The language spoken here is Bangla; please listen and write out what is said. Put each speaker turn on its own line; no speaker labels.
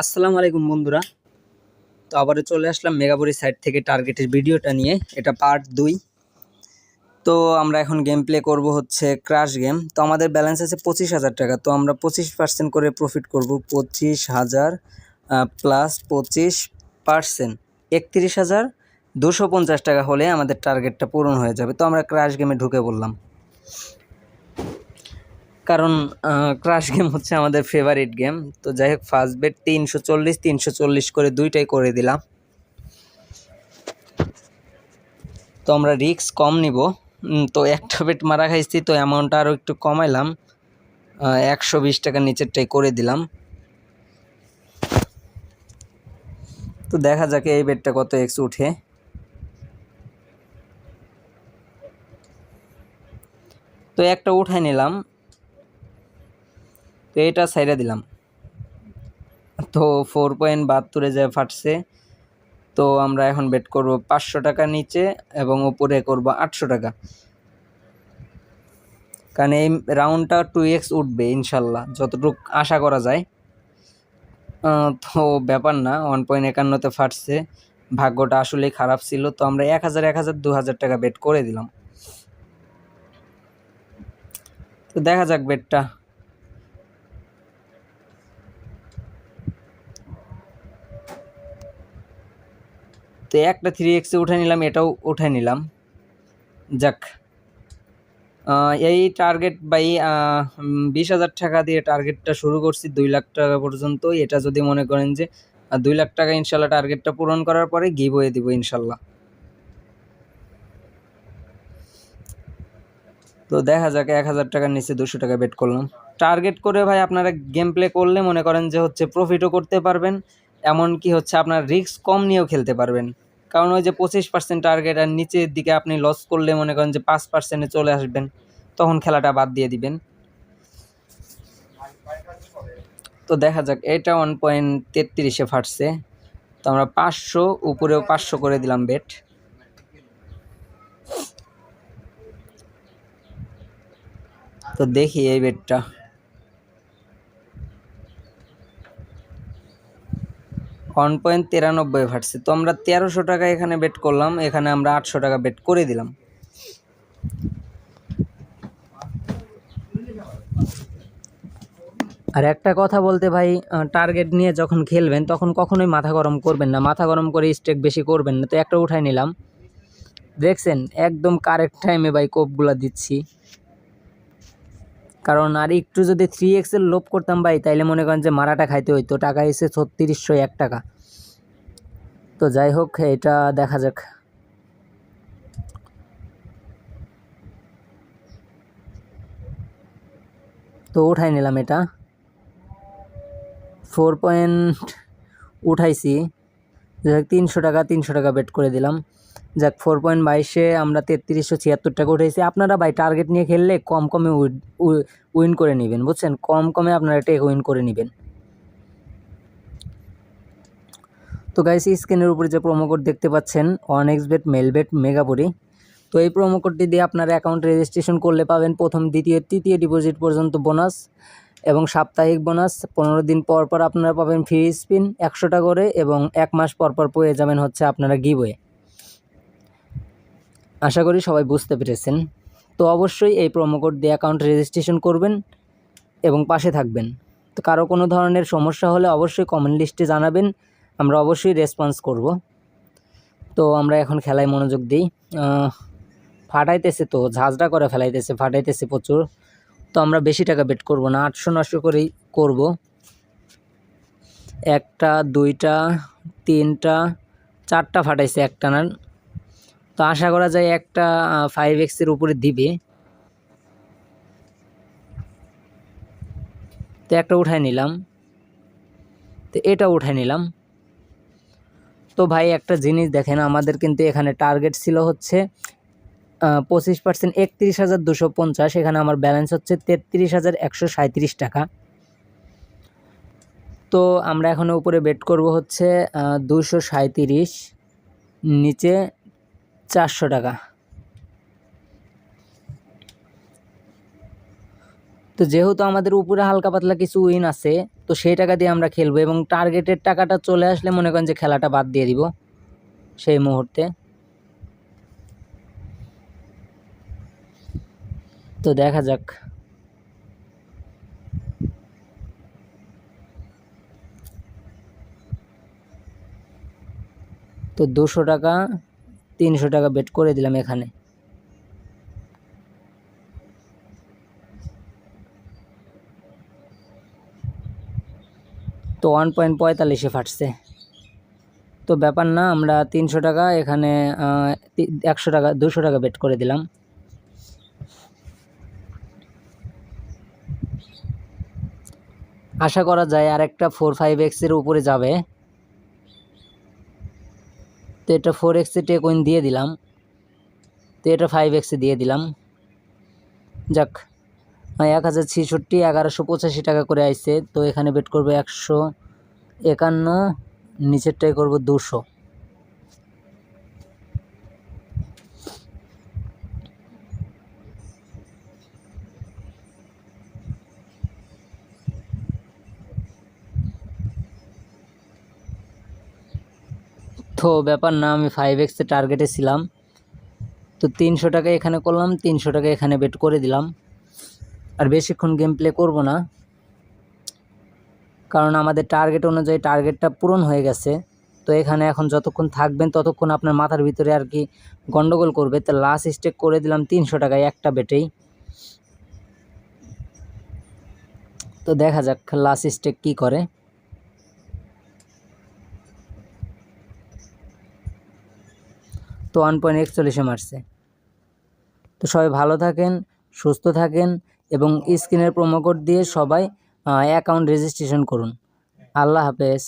আসসালামু আলাইকুম বন্ধুরা। তো আবারও চলে আসলাম মেগাপুরি সাইড থেকে টার্গেটের ভিডিওটা নিয়ে। এটা পার্ট দুই। তো আমরা এখন গেম প্লে করব হচ্ছে ক্রাশ গেম তো আমাদের ব্যালেন্স আছে পঁচিশ হাজার টাকা। তো আমরা পঁচিশ পার্সেন্ট করে প্রফিট করব পঁচিশ হাজার প্লাস পঁচিশ পার্সেন্ট একত্রিশ হাজার, দুশো পঞ্চাশ টাকা হলে আমাদের টার্গেটটা পূরণ হয়ে যাবে। তো আমরা ক্রাশ গেমে ঢুকে পড়লাম। কারণ ক্রাশ গেম হচ্ছে আমাদের ফেভারিট গেম তো যাই হোক ফার্স্ট বেড তিনশো চল্লিশ তিনশো চল্লিশ করে দুইটাই করে দিলাম। তো আমরা রিক্স কম নিব। তো একটা বেড মারা খাইছি, তো অ্যামাউন্টটা আরও একটু কমাইলাম। একশো বিশ টাকার নিচেরটাই করে দিলাম। তো দেখা যাক এই বেডটা কত এক্স উঠে। তো একটা উঠাই নিলাম। তো এটা সাইডে দিলাম। তো ফোর পয়েন্ট বাহাত্তরে যা ফাটছে, তো আমরা এখন বেট করব পাঁচশো টাকা নিচে এবং উপরে করব আটশো টাকা। কারণ এই রাউন্ডটা টু এক্স উঠবে ইনশাল্লাহ, যতটুকু আশা করা যায়। তো ব্যাপার না ওয়ান পয়েন্ট একান্নতে ফাটছে, ভাগ্যটা আসলেই খারাপ ছিল, তো আমরা এক হাজার এক হাজার, দু হাজার টাকা বেট করে দিলাম। তো দেখা যাক বেটটা তো একটা থ্রি এক্সে উঠে নিলাম, এটাও উঠে নিলাম। যাক। এই টার্গেট বাই বিশ হাজার টাকা দিয়ে টার্গেটটা শুরু করছি দুই লাখ টাকা পর্যন্ত এটা যদি মনে করেন যে দুই লাখ টাকা ইনশাল্লাহ টার্গেটটা পূরণ করার পরে গিভ হয়ে দিব ইনশাল্লাহ। তো দেখা যাক, এক হাজার টাকার নিচে দুশো টাকা বেট করলাম। টার্গেট করে ভাই আপনারা গেম প্লে করলে মনে করেন যে হচ্ছে প্রফিটও করতে পারবেন। এমনকি হচ্ছে আপনার রিস্ক কম নিয়েও খেলতে পারবেন। কারণ ওই যে পঁচিশ পার্সেন্ট টার্গেট আর নিচের দিকে আপনি লস করলে মনে করেন যে পাঁচ পার্সেন্টে চলে আসবেন, তখন খেলাটা বাদ দিয়ে দিবেন। তো দেখা যাক, এটা ওয়ান পয়েন্ট তেত্রিশে ফাটছে। তো আমরা পাঁচশো, উপরেও পাঁচশো করে দিলাম বেট তো দেখি এই বেডটা ওয়ান পয়েন্ট তিরানব্বই ফাটছে তো আমরা তেরোশো টাকা এখানে বেট করলাম, এখানে আমরা আটশো টাকা বেট করে দিলাম। আর একটা কথা বলতে ভাই টার্গেট নিয়ে যখন খেলবেন, তখন কখনোই মাথা গরম করবেন না। মাথা গরম করে স্টেক বেশি করবেন না। তো একটা উঠাই নিলাম। দেখছেন, একদম কারেক্ট টাইমে ভাই কোপগুলো দিচ্ছি। কারণ আর একটু যদি থ্রি এক্সেল লোভ করতাম ভাই, তাইলে মনে করেন যে মারাটা খাইতে হইতো। টাকা এসে ছত্রিশশো এক টাকা। তো যাই হোক, এটা দেখা যাক। তো উঠাই নিলাম এটা। ফোর পয়েন্ট উঠাইছি। যাক, তিনশো টাকা তিনশো টাকা বেট করে দিলাম। যাক ফোর পয়েন্ট বাইশে আমরা তেত্রিশশো ছিয়াত্তর টাকা উঠেছি আপনারা ভাই টার্গেট নিয়ে খেললে কম কমে উইন করে নেবেন, বুঝছেন? কম কমে আপনারা টেক উইন করে নেবেন। তো গাইস স্ক্রিনের উপরে যে প্রোমো কোড দেখতে পাচ্ছেন one X bet Melbet মেগাপুরি তো এই প্রোমো কোডটি দিয়ে আপনার অ্যাকাউন্ট রেজিস্ট্রেশন করলে পাবেন প্রথম, দ্বিতীয়, তৃতীয় ডিপোজিট পর্যন্ত বোনাস এবং সাপ্তাহিক বোনাস পনেরো দিন পর পর আপনারা পাবেন ফ্রি স্পিন একশোটা করে এবং এক মাস পর পর পেয়ে যাবেন হচ্ছে আপনারা গিবয়ে আশা করি সবাই বুঝতে পেরেছেন। তো অবশ্যই এই প্রোমো কোড দিয়ে অ্যাকাউন্ট রেজিস্ট্রেশন করবেন এবং পাশে থাকবেন। তো কারও কোনো ধরনের সমস্যা হলে অবশ্যই কমেন্ট লিস্টে জানাবেন। আমরা অবশ্যই রেসপন্স করব। তো আমরা এখন খেলায় মনোযোগ দিই। ফাটাইতেছে তো, ঝাঁঝরা করে ফেলাইতেছে, ফাটাইতেছে প্রচুর। তো আমরা বেশি টাকা বেট করব না, আটশো নশো করেই করব। একটা, দুইটা, তিনটা, চারটা ফাটাইছে একটা না। তো আশা করা যায় একটা ফাইভ এক্সের উপরে দিবে। তো একটা উঠাই নিলাম। তো এটা উঠাই নিলাম। তো ভাই একটা জিনিস দেখেন, আমাদের কিন্তু এখানে টার্গেট ছিল হচ্ছে পঁচিশ পার্সেন্ট একত্রিশ হাজার দুশো পঞ্চাশ, এখানে আমার ব্যালেন্স হচ্ছে তেত্রিশ হাজার একশো সাঁত্রিশ টাকা। তো আমরা এখন উপরে বেট করব হচ্ছে দুশো সাঁত্রিশ নিচে চারশো টাকা। তো যেহেতু আমাদের উপরে হালকা পাতলা কিছু উইন আছে, তো সেই টাকা দিয়ে আমরা খেলব এবং টার্গেটের টাকাটা চলে আসলে মনে করেন যে খেলাটা বাদ দিয়ে দিব সেই মুহূর্তে। তো দেখা যাক। তো দুশো টাকা, তিনশো টাকা বেট করে দিলাম এখানে। তো ওয়ান পয়েন্ট পঁয়তাল্লিশে ফাটছে। তো ব্যাপার না, আমরা তিনশো টাকা এখানে একশো টাকা, দুশো টাকা বেট করে দিলাম। আশা করা যায় আর একটা ফোর ফাইভ এক্সের উপরে যাবে। তো এটা ফোর এক্সে টেকোইন দিয়ে দিলাম। তো এটা ফাইভ এক্সে দিয়ে দিলাম। যাক এক হাজার ছিষট্টি, এগারোশো পঁচাশি টাকা করে আইছে। তো এখানে বেট করব একশো একান্ন নিচেরটাই করব দুশো। তো ব্যাপার না, আমি ফাইভ এক্সে টার্গেটে ছিলাম। তো তিনশো টাকা এখানে করলাম, তিনশো টাকা এখানে বেট করে দিলাম। আর বেশিক্ষণ গেম প্লে করব না। কারণ আমাদের টার্গেট অনুযায়ী টার্গেটটা পূরণ হয়ে গেছে। তো এখানে এখন যতক্ষণ থাকবেন, ততক্ষণ আপনার মাথার ভিতরে আর কি গন্ডগোল করবে। তো লাস্ট স্টেক করে দিলাম তিনশো টাকায় একটা বেটেই তো দেখা যাক লাস্ট স্টেক কী করে। তো ওয়ান পয়েন্ট একচল্লিশে মারছে। তো সবাই ভালো থাকেন, সুস্থ থাকেন এবং স্ক্রিনের প্রোমো কোড দিয়ে সবাই অ্যাকাউন্ট রেজিস্ট্রেশন করুন। আল্লাহ হাফেজ।